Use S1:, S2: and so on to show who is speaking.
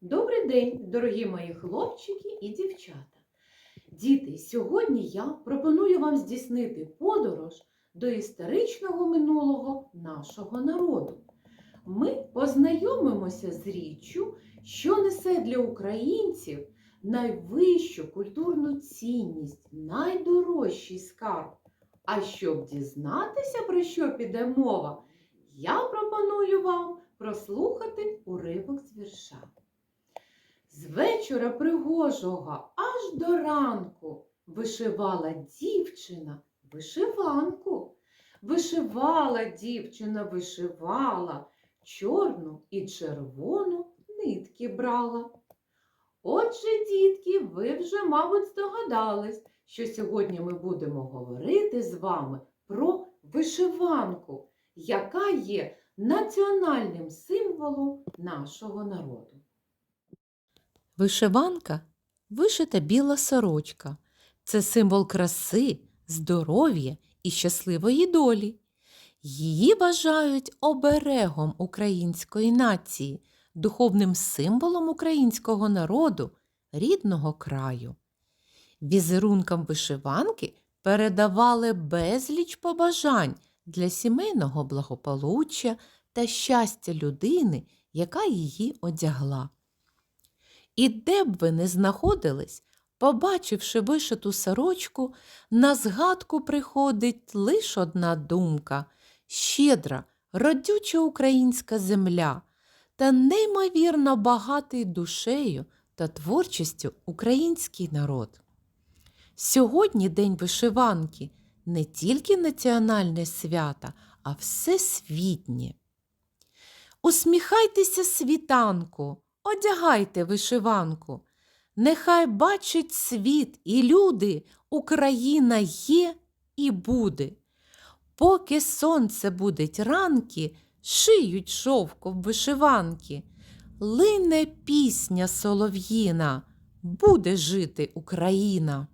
S1: Добрий день, дорогі мої хлопчики і дівчата. Діти, сьогодні я пропоную вам здійснити подорож до історичного минулого нашого народу. Ми познайомимося з річчю, що несе для українців найвищу культурну цінність, найдорожчий скарб. А щоб дізнатися, про що піде мова, я пропоную вам прослухати уривок з вірша. З вечора пригожого аж до ранку вишивала дівчина вишиванку. Вишивала дівчина, вишивала, чорну і червону нитки брала. Отже, дітки, ви вже, мабуть, здогадались, що сьогодні ми будемо говорити з вами про вишиванку, яка є національним символом нашого народу.
S2: Вишиванка вишита біла сорочка. Це символ краси, здоров'я і щасливої долі. Її вважають оберегом української нації, духовним символом українського народу, рідного краю. Візерункам вишиванки передавали безліч побажань для сімейного благополуччя та щастя людини, яка її одягла. І де б ви не знаходились, побачивши вишиту сорочку, на згадку приходить лише одна думка щедра, родюча українська земля та неймовірно багатий душею та творчістю український народ. Сьогодні День вишиванки не тільки національне свято, а всесвітнє. Усміхайтеся світанку, одягайте вишиванку. Нехай бачить світ і люди, Україна є і буде. Поки сонце будить ранки, шиють шовком вишиванки. Лине пісня солов'їна, буде жити Україна.